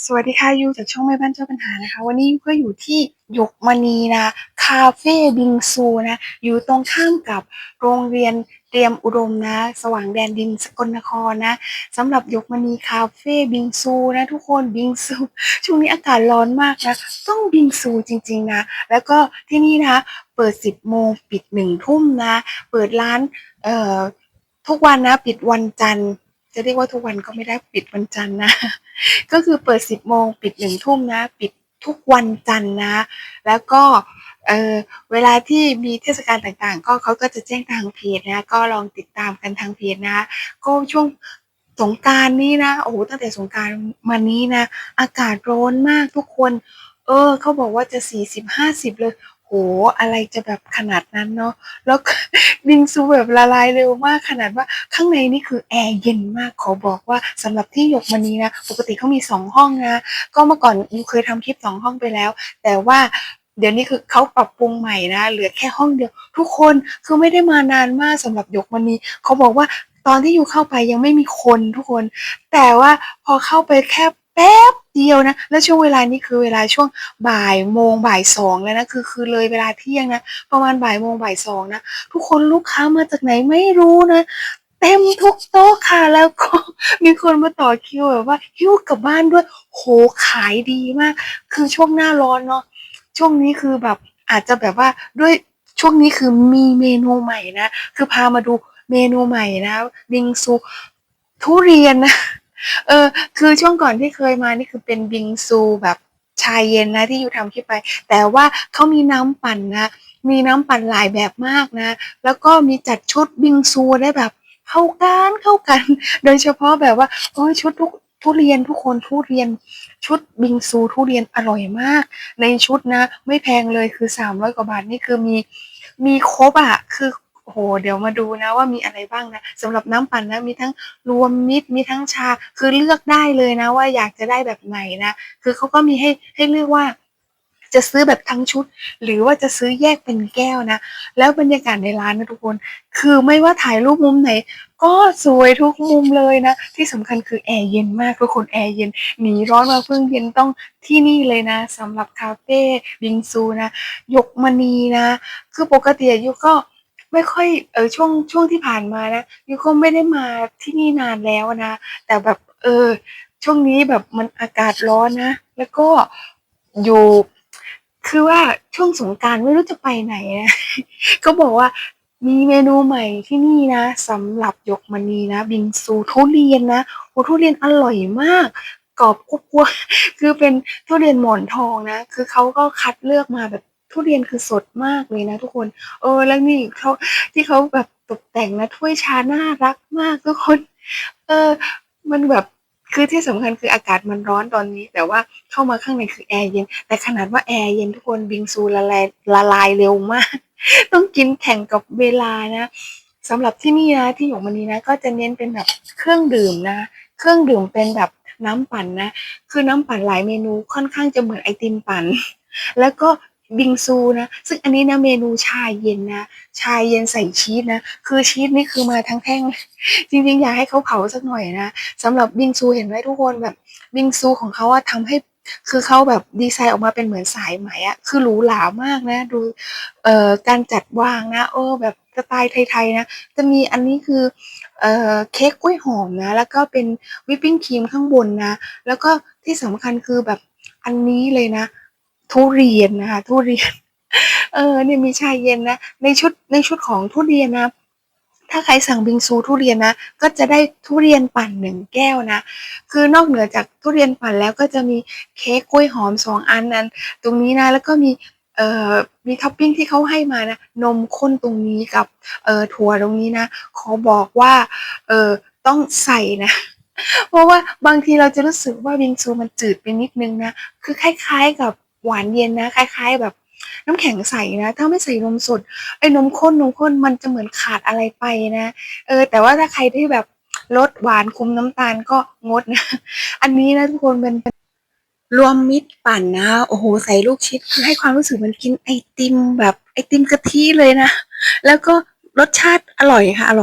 สวัสดีค่ะยูจากช่องแม่บ้านเจ้าปัญหานะคะ วันนี้ยูก็อยู่ที่หยกมณีนะคาเฟ่บิงซูนะอยู่ตรงข้ามกับโรงเรียนเตรียมอุดมนะ สว่างแดนดินสกลนครนะสำหรับหยกมณีคาเฟ่บิงซูนะทุกคนบิงซูช่วงนี้อากาศร้อนมากนะต้องบิงซูจริงๆนะแล้วก็ที่นี่นะเปิด 10 โมงปิด 1 ทุ่มนะ เปิดร้านเอ่อทุกวันนะ ปิดวันจันทร์จะเรียกว่าทุกวันก็ไม่ได้ปิดวันจันทร์นะ ก็คือเปิด 10 โมง ปิด 1 ทุ่มนะ ปิดทุกวันจันทร์นะ แล้วก็เออเวลาที่มีเทศกาลต่างๆ ก็เขาก็จะแจ้งทางเพจนะ ก็ลองติดตามกันทางเพจนะ ก็ช่วงสงการนี้นะ โอ้โห ตั้งแต่สงการมานี้นะ อากาศร้อนมากทุกคน เออ เขาบอกว่าจะ 40-50 เลย อะไรจะแบบขนาดนั้นเนาะแล้วบิงซูแบบละลายเร็วมากขนาดว่าข้างในนี่คือแอร์เย็นมากขอบอกว่าสำหรับที่หยกมณีนะปกติเขามีสองห้องนะ ก็เมื่อก่อนยูเคยทำคลิปสองห้องไปแล้ว แต่ว่าเดี๋ยวนี้คือเขาปรับปรุงใหม่นะ เหลือแค่ห้องเดียว ทุกคนคือไม่ได้มานานมากสำหรับหยกมณีเขาบอกว่าตอนที่ยูเข้าไปยังไม่มีคนทุกคน แต่ว่าพอเข้าไปแค่แป๊บ เดียวนะ แล้วช่วงเวลานี้คือเวลาช่วงบ่ายโมงบ่ายสองแล้วนะคือคือเลยเวลาเที่ยงนะ ประมาณบ่ายโมงบ่ายสองนะทุกคนลูกค้ามาจากไหนไม่รู้นะเต็มทุกโต๊ะค่ะแล้วก็มีคนมาต่อคิวแบบว่าหิ้วกลับบ้านด้วย โหขายดีมาก คือช่วงหน้าร้อนเนาะช่วงนี้คือแบบอาจจะแบบว่าด้วยช่วงนี้คือมีเมนูใหม่นะ คือพามาดูเมนูใหม่นะบิงซูทุเรียนนะ เออ คือช่วงก่อนที่เคยมานี่คือเป็นบิงซูแบบชายเย็นนะที่อยู่ทำคลิปไป แต่ว่าเขามีน้ำปั่นนะ มีน้ำปั่นหลายแบบมากนะ แล้วก็มีจัดชุดบิงซูได้แบบ เข้ากันเข้ากัน โดยเฉพาะแบบว่าโอ้ยชุดทุกทุเรียนทุกคนทุเรียนชุดบิงซูทุเรียนอร่อยมาก ในชุดนะ ไม่แพงเลยคือสามร้อยกว่าบาทนี่คือมีมีครบอะคือ โอ้โห เดี๋ยวมาดูนะว่ามีอะไรบ้างนะสำหรับน้ำปั่นนะมีทั้งรวมมิตรมีทั้งชาคือเลือกได้เลยนะ ว่าอยากจะได้แบบไหนนะคือเขาก็มีให้ให้เลือกว่าจะซื้อแบบทั้งชุด หรือว่าจะซื้อแยกเป็นแก้วนะ แล้วบรรยากาศในร้านนะทุกคน คือไม่ว่าถ่ายรูปมุมไหน ก็สวยทุกมุมเลยนะ ที่สำคัญคือแอร์เย็นมากทุกคนแอร์เย็นหนีร้อนมาเพิ่งเย็นต้องที่นี่เลยนะสำหรับคาเฟ่บิงซูนะยกมณีนะ คือปกติอยูก็ ไม่ค่อย เออช่วง ช่วงที่ผ่านมานะยูก็ไม่ได้มาที่นี่นานแล้วนะ แต่แบบ เออ ช่วงนี้แบบมันอากาศร้อนนะ แล้วก็อยู่ คือว่าช่วงสงกรารไม่รู้จะไปไหนนะ ก็บอกว่า มีเมนูใหม่ที่นี่นะสำหรับหยกมณีนะ บิงซูทุเรียนนะ โอ้ ทุเรียนอร่อยมาก กรอบกรุบๆคือเป็นทุเรียนหมอนทองนะ คือเขาก็คัดเลือกมาแบบ ทุเรียนคือสดมากเลยนะทุกคน เออ แล้วนี่เขาที่เขาแบบตกแต่งนะถ้วยชาน่ารักมากทุกคน เออ มันแบบคือที่สำคัญคืออากาศมันร้อนตอนนี้ แต่ว่าเข้ามาข้างในคือแอร์เย็น แต่ขนาดว่าแอร์เย็นทุกคนบิงซูละลายละลายเร็วมาก ต้องกินแข่งกับเวลานะสำหรับที่นี่นะที่หยกมณีนะ ก็จะเน้นเป็นแบบเครื่องดื่มนะ เครื่องดื่มเป็นแบบน้ำปั่นนะ คือน้ำปั่นหลายเมนูค่อนข้างจะเหมือนไอติมปั่น แล้วก็ บิงซูนะ ซึ่งอันนี้นะเมนูชาเย็นนะชาเย็นใส่ชีสนะ คือชีสนี่คือมาทั้งแท่ง จริงๆ อยากให้เขาเผาสักหน่อยนะสำหรับบิงซูเห็นไหมทุกคนแบบบิงซูของเขาอะทำให้คือเขาแบบดีไซน์ออกมาเป็นเหมือนสายไหมอะคือหรูหรามากนะ ดูเอ่อการจัดวางนะเออแบบสไตล์ไทยๆนะ จะมีอันนี้คือเอ่อเค้กกล้วยหอมนะ แล้วก็เป็นวิปปิ้งครีมข้างบนนะ แล้วก็ที่สำคัญคือแบบอันนี้เลยนะ ทุเรียนนะคะทุเรียน เออเนี่ยมีชายเย็นนะในชุดในชุดของทุเรียนนะถ้าใครสั่งบิงซูทุเรียนนะ ก็จะได้ทุเรียนปั่นหนึ่งแก้วนะ คือนอกเหนือจากทุเรียนปั่นแล้วก็จะมีเค้กกล้วยหอมสองอันนั้น ตรงนี้นะแล้วก็มีเอ่อมีท็อปปิ้งที่เขาให้มานะนมข้นตรงนี้กับเอ่อถั่วตรงนี้นะ ขอบอกว่าเออต้องใส่นะ เพราะว่าบางทีเราจะรู้สึกว่าบิงซูมันจืดไปนิดนึงนะ คือคล้ายๆกับ หวานเย็นนะ คล้าย ๆ แบบ น้ำแข็งใสนะ ถ้าไม่ใส่นมสดไอ้นมข้นนมข้นมันจะเหมือนขาดอะไรไปนะเออ แต่ว่าถ้าใครที่แบบลดหวานคุมน้ำตาลก็งดนะ อันนี้นะทุกคนเป็นรวมมิตรปั่นนะโอ้โหใส่ลูกชิดคือให้ความรู้สึกเหมันกินไอติมแบบไอติมกะทิเลยนะ แล้วก็รสชาติอร่อยค่ะอร่อย